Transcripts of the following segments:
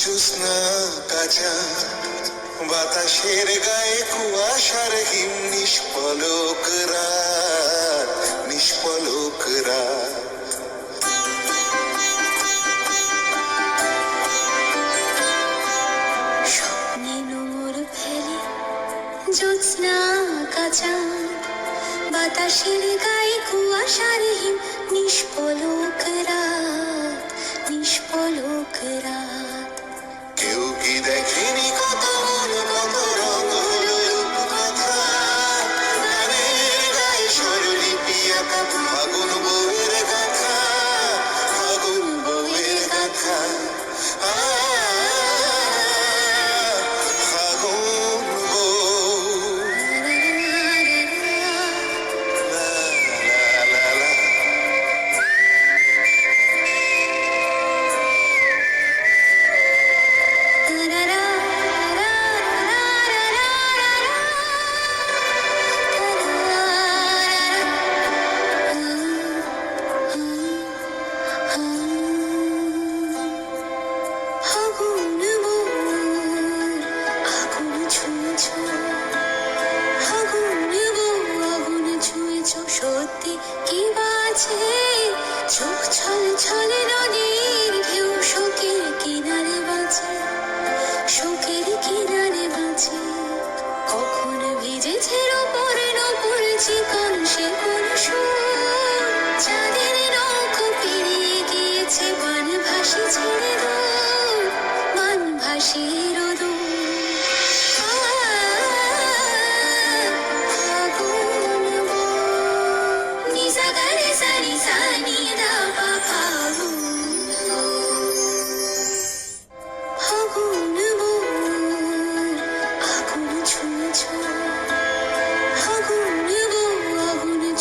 জ্যোৎস্না কাঁচা বাতাসের গায়ে কুয়াশার হিম নিষ্পলক রাত নিষ্পলক রাত। জ্যোৎস্না কাঁচা বাতাসের গায়ে কুয়াশার হিম নিষ্পলক রাত কেউ কি দেখেনি কত মন কত স্বরলিপি আঁকা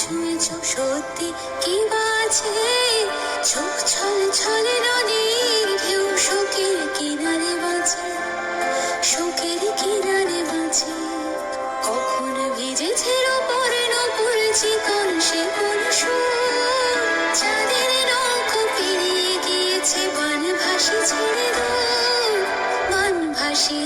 ছুঁয়েছ সত্যি কি বাজে চোখ ছল নদীর শোকের কিনারে বাঁচি। কখন ভিজেছে ওপর নপুর চিকন সে কোন চাঁদের নৌকো পেরিয়ে গিয়েছে বান ভাসি ছেড়ে দূর বান ভাসি